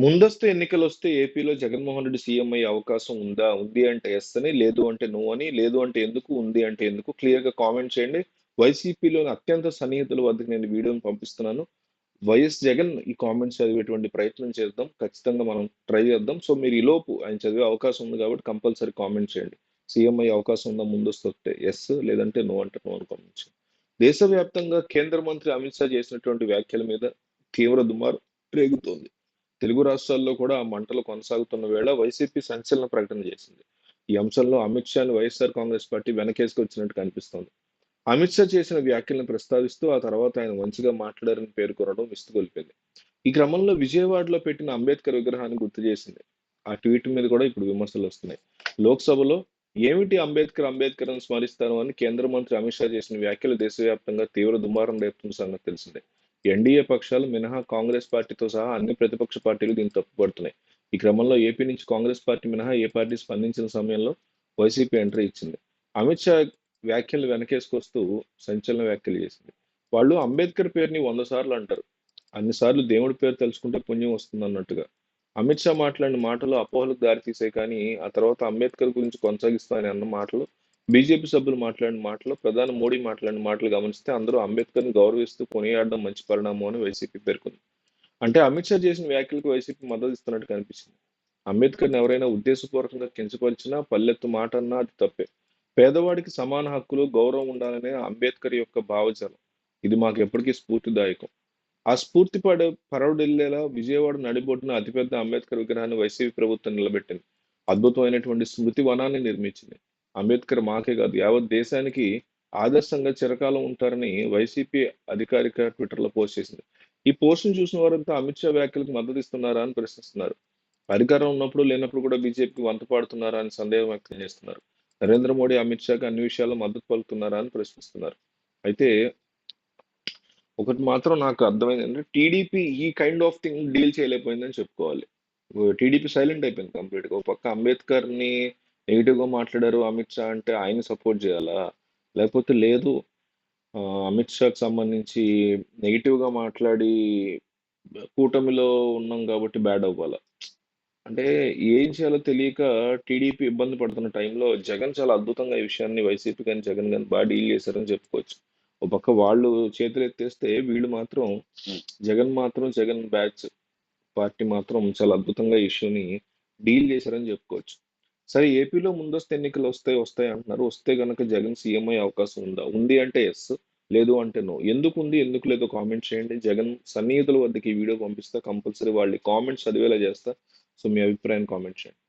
ముందస్తు ఎన్నికలు వస్తే ఏపీలో జగన్మోహన్ రెడ్డి సీఎం అయ్యే అవకాశం ఉందా? ఉంది అంటే ఎస్ అని, లేదు అంటే నో అని, లేదు అంటే ఎందుకు, ఉంది అంటే ఎందుకు క్లియర్‌గా కామెంట్ చేయండి. వైసీపీలోని అత్యంత సన్నిహితుల వద్దకు నేను వీడియోని పంపిస్తున్నాను. వైఎస్ జగన్ ఈ కామెంట్స్ చదివేటువంటి ప్రయత్నం చేద్దాం. ఖచ్చితంగా మనం ట్రై చేద్దాం. సో, మీరు ఈలోపు ఆయన చదివే అవకాశం ఉంది కాబట్టి కంపల్సరీ కామెంట్ చేయండి. సీఎం అయ్యే అవకాశం ఉందా ముందస్తు వస్తే ఎస్ లేదంటే నో అంటే నో అని కామెంట్ చేయండి. దేశవ్యాప్తంగా కేంద్ర మంత్రి అమిత్ షా చేసినటువంటి వ్యాఖ్యల మీద తీవ్ర దుమారు రేగుతోంది. తెలుగు రాష్ట్రాల్లో కూడా ఆ మంటలు కొనసాగుతున్న వేళ వైసీపీ సంచలన ప్రకటన చేసింది. ఈ అంశంలో అమిత్ షాను వైఎస్ఆర్ కాంగ్రెస్ పార్టీ వెనకేసుకు వచ్చినట్టు కనిపిస్తోంది. అమిత్ షా చేసిన వ్యాఖ్యలను ప్రస్తావిస్తూ ఆ తర్వాత ఆయన మంచిగా మాట్లాడారని పేర్కొనడం విస్తుగొలిపింది ఈ క్రమంలో విజయవాడలో పెట్టిన అంబేద్కర్ విగ్రహాన్ని గుర్తు చేసింది. ఆ ట్వీట్ మీద కూడా ఇప్పుడు విమర్శలు వస్తున్నాయి. లోక్సభలో ఏమిటి అంబేద్కర్ అంబేద్కర్ అని స్మరిస్తాను అని కేంద్ర మంత్రి అమిత్ షా చేసిన వ్యాఖ్యలు దేశవ్యాప్తంగా తీవ్ర దుమారం రేపుతున్న సంగతి తెలిసిందే. ఎన్డీఏ పక్షాలు మినహా కాంగ్రెస్ పార్టీతో సహా అన్ని ప్రతిపక్ష పార్టీలు దీన్ని తప్పుపడుతున్నాయి. ఈ క్రమంలో ఏపీ నుంచి కాంగ్రెస్ పార్టీ మినహా ఏ పార్టీ స్పందించిన సమయంలో వైసీపీ ఎంట్రీ ఇచ్చింది. అమిత్ షా వ్యాఖ్యలు వెనకేసుకొస్తూ సంచలన వ్యాఖ్యలు చేసింది. వాళ్ళు అంబేద్కర్ పేరుని వంద సార్లు అంటారు. అన్ని సార్లు దేవుడి పేరు తెలుసుకుంటే పుణ్యం వస్తుందన్నట్టుగా. అమిత్ షా మాట్లాడిన మాటలు అపోహలకు దారితీసాయి కానీ, ఆ తర్వాత అంబేద్కర్ గురించి కొనసాగిస్తానని అన్న మాటలు, బీజేపీ సభ్యులు మాట్లాడిన మాటలు, ప్రధాని మోడీ మాట్లాడిన మాటలు గమనిస్తే అందరూ అంబేద్కర్‌ని గౌరవిస్తూ కొనియాడడం మంచి పరిణామం అని వైసీపీ పేర్కొంది. అంటే అమిత్ షా చేసిన వ్యాఖ్యలకు వైసీపీ మద్దతు ఇస్తున్నట్టు కనిపించింది. అంబేద్కర్‌ని ఎవరైనా ఉద్దేశపూర్వకంగా కించపరిచినా, పల్లెత్తు మాట అన్నా అది తప్పే. పేదవాడికి సమాన హక్కులు, గౌరవం ఉండాలనే అంబేద్కర్ యొక్క భావజాలం. ఇది మాకు ఎప్పటికీ స్ఫూర్తిదాయకం. ఆ స్ఫూర్తి పడ పరవడిల్లేలా విజయవాడ నడిబొడ్డున అతిపెద్ద అంబేద్కర్ విగ్రహాన్ని వైసీపీ ప్రభుత్వం నిలబెట్టింది. అద్భుతమైనటువంటి స్మృతి వనాన్ని నిర్మించింది. అంబేద్కర్ మాకే కాదు యావత్ దేశానికి ఆదర్శంగా చిరకాలం ఉంటారని వైసీపీ అధికారిక ట్విట్టర్‌లో పోస్ట్ చేసింది. ఈ పోస్టును చూసిన వారంతా అమిత్ షా వ్యాఖ్యలకు మద్దతు ఇస్తున్నారా అని ప్రశ్నిస్తున్నారు. అధికారం ఉన్నప్పుడు, లేనప్పుడు కూడా బీజేపీకి వంత పాడుతున్నారా అని సందేహం వ్యక్తం చేస్తున్నారు. నరేంద్ర మోడీ, అమిత్ షాకి అన్ని విషయాల్లో మద్దతు పలుకుతున్నారా అని ప్రశ్నిస్తున్నారు. అయితే ఒకటి మాత్రం నాకు అర్థమైందంటే టీడీపీ ఈ కైండ్ ఆఫ్ థింగ్ డీల్ చేయలేకపోయిందని చెప్పుకోవాలి. టీడీపీ సైలెంట్ అయిపోయింది కంప్లీట్‌గా. ఒక పక్క అంబేద్కర్‌ని నెగిటివ్గా మాట్లాడారు అమిత్ షా అంటే ఆయన సపోర్ట్ చేయాలా? లేకపోతే లేదు అమిత్ షాకి సంబంధించి నెగిటివ్గా మాట్లాడి కూటమిలో ఉన్నాం కాబట్టి బ్యాడ్ అవ్వాలా? అంటే ఏం చేయాలో తెలియక టీడీపీ ఇబ్బంది పడుతున్న టైంలో జగన్ చాలా అద్భుతంగా ఈ విషయాన్ని వైసీపీ కానీ జగన్ కానీ బాగా డీల్ చేశారని చెప్పుకోవచ్చు. ఒక పక్క వాళ్ళు చేతులు ఎత్తేస్తే వీళ్ళు మాత్రం జగన్ మాత్రం జగన్ బ్యాచ్ పార్టీ మాత్రం చాలా అద్భుతంగా ఈ ఇష్యూని డీల్ చేశారని చెప్పుకోవచ్చు. సరే ఏపీలో ముందస్తు ఎన్నికలు వస్తాయి, వస్తాయి అంటున్నారు. వస్తే గనక జగన్ సీఎం అయ్యే అవకాశం ఉందా? ఉంది అంటే ఎస్ లేదు అంటే నో. ఎందుకు ఉంది ఎందుకు లేదో కామెంట్ చేయండి. జగన్ సన్నిహితుల వద్దకి ఈ వీడియో పంపిస్తా. కంపల్సరీ వాళ్ళ కామెంట్స్ చదివేలా చేస్తా. సో, మీ అభిప్రాయం కామెంట్ చేయండి.